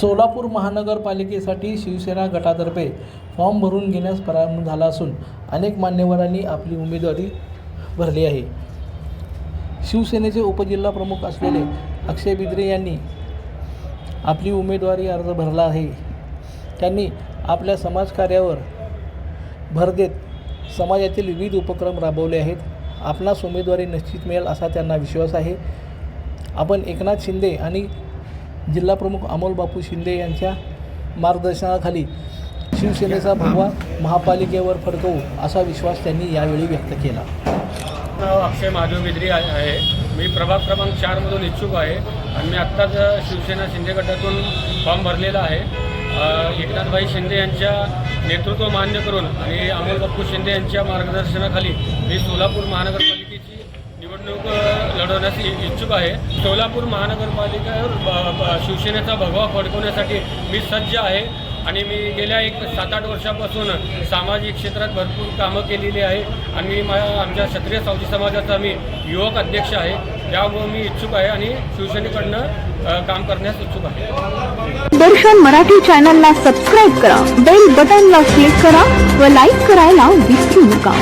सोलापूर महानगरपालिकेसाठी शिवसेना गटातर्फे फॉर्म भरून घेण्यास प्रारंभ झाला असून अनेक मान्यवरांनी आपली उमेदवारी भरली आहे. शिवसेनेचे उपजिल्हा प्रमुख असलेले अक्षय बिद्रे यांनी आपली उमेदवारी अर्ज भरला आहे. त्यांनी आपल्या समाजकार्यावर भर देत समाजातील विविध उपक्रम राबवले आहेत. आपणास उमेदवारी निश्चित मिळेल असा त्यांना विश्वास आहे. आपण एकनाथ शिंदे आणि जिल्हाप्रमुख अमोल बापू शिंदे यांच्या मार्गदर्शनाखाली शिवसेनेचा भगवा महापालिकेवर फडकवू असा विश्वास त्यांनी यावेळी व्यक्त केला. अक्षय महादेव बिद्री आहे. मी प्रभाग क्रमांक चारमधून इच्छुक आहे. आणि मी आत्ताच शिवसेना शिंदे गटातून फॉर्म भरलेला आहे. एकनाथभाई शिंदे यांच्या नेतृत्व मान्य करून आणि अमोल बाप्पू शिंदे यांच्या मार्गदर्शनाखाली मी सोलापूर महानगरपालिकेची निवडणूक लढवण्यास इच्छुक आहे. सोलापूर महानगरपालिकेवर ब- ब- शिवसेनेचा भगवा फडकवण्यासाठी मी सज्ज आहे आणि मी गेल्या एक सात आठ वर्षापासून सामाजिक क्षेत्रात भरपूर कामं केलेली आहे आणि मी मा आमच्या क्षत्रिय सावजी समाजाचा मी युवक अध्यक्ष आहे. त्यामुळे मी इच्छुक आहे आणि शिवसेनेकडनं काम करण्यास इच्छुक आहे. दर्शन मराठी चॅनलला सबस्क्राईब करा बेल बटनला क्लिक करा व लाईक करायला विसरू नका.